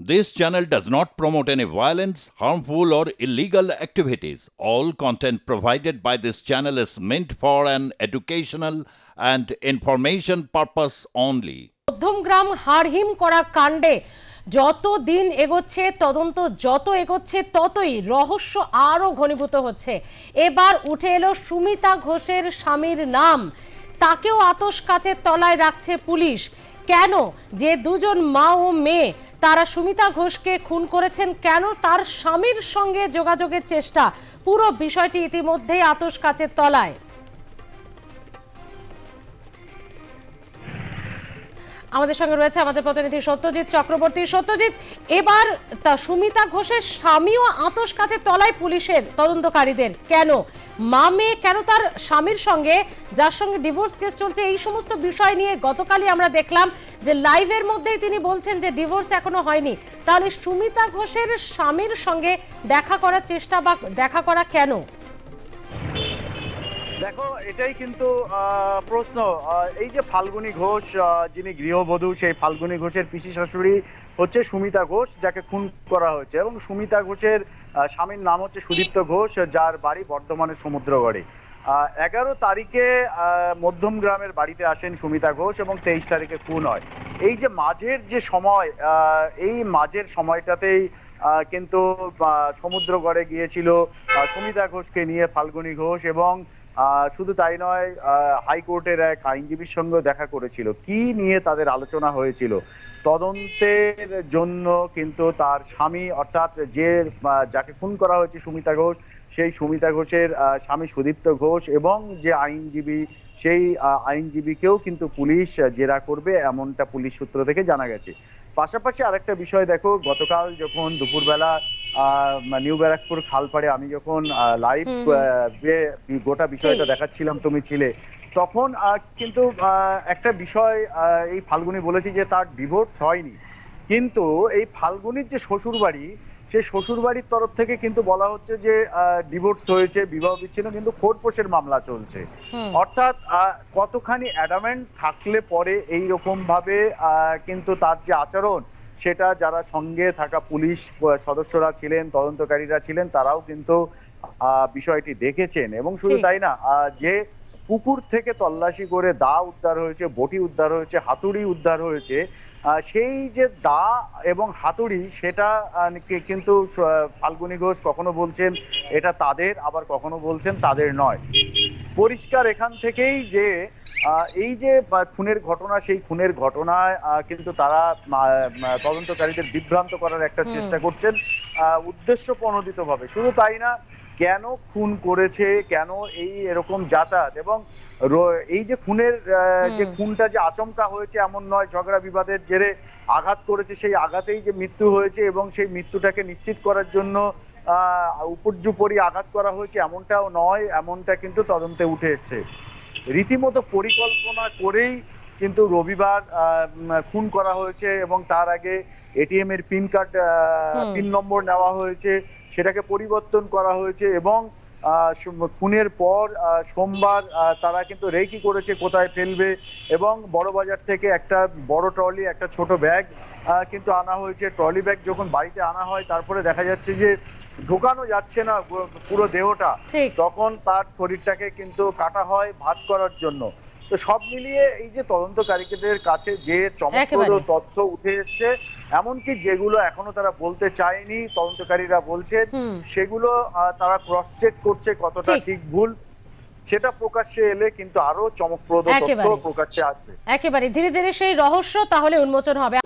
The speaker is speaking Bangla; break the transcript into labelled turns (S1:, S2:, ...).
S1: This channel does not promote any violence, harmful, or illegal activities. All content provided by this channel is meant for an educational and information purpose only.
S2: Madhyamgram হারহিম করা কাণ্ডে যত দিন এগোচ্ছে তদন্ত যত এগোচ্ছে ততই রহস্য আরও ঘনীভূত হচ্ছে এবার উঠে এলো সুমিতা ঘোষের স্বামীর নাম তাকেও আতস কাচের তলায় রাখছে পুলিশ। কেন? যে দুজন মা ও মেয়ে, তারা সুমিতা ঘোষকে খুন করেছেন কেন? তার স্বামীর সঙ্গে যোগাযোগের চেষ্টা। পুরো বিষয়টি ইতিমধ্যেই আতস কাচের তলায়। আমাদের সঙ্গে রয়েছে আমাদের প্রতিনিধি সত্যজিৎ চক্রবর্তী। সত্যজিৎ, এবার তা সুমিতা ঘোষের স্বামীও আতস কাছে তলায় পুলিশের তদন্তকারীদের। কেন? মা মেয়ে কেন তার স্বামীর সঙ্গে? যার সঙ্গে ডিভোর্স কেস চলছে, এই সমস্ত বিষয় নিয়ে গতকালই আমরা দেখলাম যে লাইভের মধ্যেই তিনি বলছেন যে ডিভোর্স এখনও হয়নি। তাহলে সুমিতা ঘোষের স্বামীর সঙ্গে দেখা করার চেষ্টা বা দেখা করা কেন?
S3: দেখো, এটাই কিন্তু প্রশ্ন। এই যে ফাল্গুনী ঘোষ যিনি গৃহবধূ, সেই ফাল্গুনী ঘোষের পিসি শাশুড়ি হচ্ছে সুমিতা ঘোষ, যাকে খুন করা হয়েছে। এবং সুমিতা ঘোষের স্বামীর নাম হচ্ছে সুদীপ্ত ঘোষ, যার বাড়ি বর্ধমানের সমুদ্রগড়ে। এগারো তারিখে মধ্যম গ্রামের বাড়িতে আসেন সুমিতা ঘোষ এবং তেইশ তারিখে খুন হয়। এই যে মাঝের যে সময় এই মাঝের সময়টাতেই কিন্তু সমুদ্রগড়ে গিয়েছিল সুমিতা ঘোষকে নিয়ে ফাল্গুনী ঘোষ এবং শুধু তাই নয় হাইকোর্টের এক আইনজীবীর সঙ্গে দেখা করেছিল। কি নিয়ে তাদের আলোচনা হয়েছিল? তদন্তের জন্য কিন্তু তার স্বামী, অর্থাৎ যে যাকে খুন করা হয়েছে সুমিতা ঘোষ, সেই সুমিতা ঘোষের স্বামী সুদীপ্ত ঘোষ এবং যে আইনজীবী, সেই আইনজীবীকেও কিন্তু পুলিশ জেরা করবে এমনটা পুলিশ সূত্র থেকে জানা গেছে। পাশাপাশি আরেকটা বিষয় দেখো, গতকাল যখন দুপুরবেলা নিউ ব্যারাকপুর খালপাড়ে আমি যখন লাইভ। গোটা বিষয়টা দেখাচ্ছিলাম তুমি ছিলে তখন কিন্তু একটা বিষয় এই ফাল্গুনি বলেছি যে তার ডিভোর্স হয়নি। কিন্তু এই ফাল্গুনির যে শ্বশুর বাড়ি সেই শ্বশুর বাড়ির তরফ থেকে কিন্তু বলা হচ্ছে যে ডিভোর্স হয়েছে বিবাহ বিচ্ছিন্ন কিন্তু খোরপোশের মামলা চলছে। অর্থাৎ আহ, কতখানি অ্যাডামেন্ট থাকলে পরে এই রকম ভাবে আহ, কিন্তু তার যে আচরণ সেটা যারা সঙ্গে থাকা পুলিশ সদস্যরা ছিলেন তদন্তকারীরা ছিলেন তারাও কিন্তু বিষয়টি দেখেছেন। এবং শুধু তাই না যে পুকুর থেকে তল্লাশি করে দা উদ্ধার হয়েছে বটি উদ্ধার হয়েছে হাতুড়ি উদ্ধার হয়েছে আহ, সেই যে দা এবং হাতুড়ি সেটা কিন্তু ফাল্গুনি ঘোষ কখনো বলছেন এটা তাদের আবার কখনো বলছেন তাদের নয়। পরিষ্কার এখান থেকেই যে এই যে খুনের ঘটনা সেই খুনের ঘটনায় কিন্তু তারা তদন্তকারীদের বিভ্রান্ত করার একটা চেষ্টা করছেন। উদ্দেশ্য প্রণোদিত ভাবে শুধু তাই না কেন খুন করেছে কেন এই এরকম যাতায়াত? এবং এই যে খুনের যে খুনটা যে আচমকা হয়েছে এমন নয় ঝগড়া বিবাদের জেরে আঘাত করেছে সেই আঘাতেই যে মৃত্যু হয়েছে এবং সেই মৃত্যুটাকে নিশ্চিত করার জন্য আহ উপর্যুপরি আঘাত করা হয়েছে এমনটাও নয় এমনটা কিন্তু তদন্তে উঠে এসছে। রীতিমতো পরিকল্পনা করেই কিন্তু রবিবার খুন করা হয়েছে এবং তার আগে এটিএম এর পিন কার্ড পিন নম্বর নেওয়া হয়েছে। সেটাকে পরিবর্তন করা হয়েছে এবং খুনের পর সোমবার তারা কিন্তু রেকি করেছে কোথায় ফেলবে এবং বড় বাজার থেকে একটা বড় ট্রলি একটা ছোট ব্যাগ কিন্তু আনা হয়েছে। ট্রলি ব্যাগ যখন বাড়িতে আনা হয় তারপরে দেখা যাচ্ছে যে ঢোকানো যাচ্ছে না পুরো- দেহটা তখন তার শরীরটাকে কিন্তু কাটা হয় ভাঁজ করার জন্য। তো সব মিলিয়ে এই যে তদন্তকারীদের কাছে যে চমকপ্রদ তথ্য উঠে এসছে এমনকি যেগুলো এখনও তারা বলতে চায়নি তদন্তকারীরা বলছেন সেগুলো তারা ক্রস চেক করছে কতটা
S2: ঠিক।
S3: ঠিক ভুল। সেটা প্রকাশ্যে এলে কিন্তু আরও চমকপ্রদ তথ্য প্রকাশ্যে আসবে।
S2: একেবারে। ধীরে ধীরে সেই রহস্য তাহলে উন্মোচন হবে।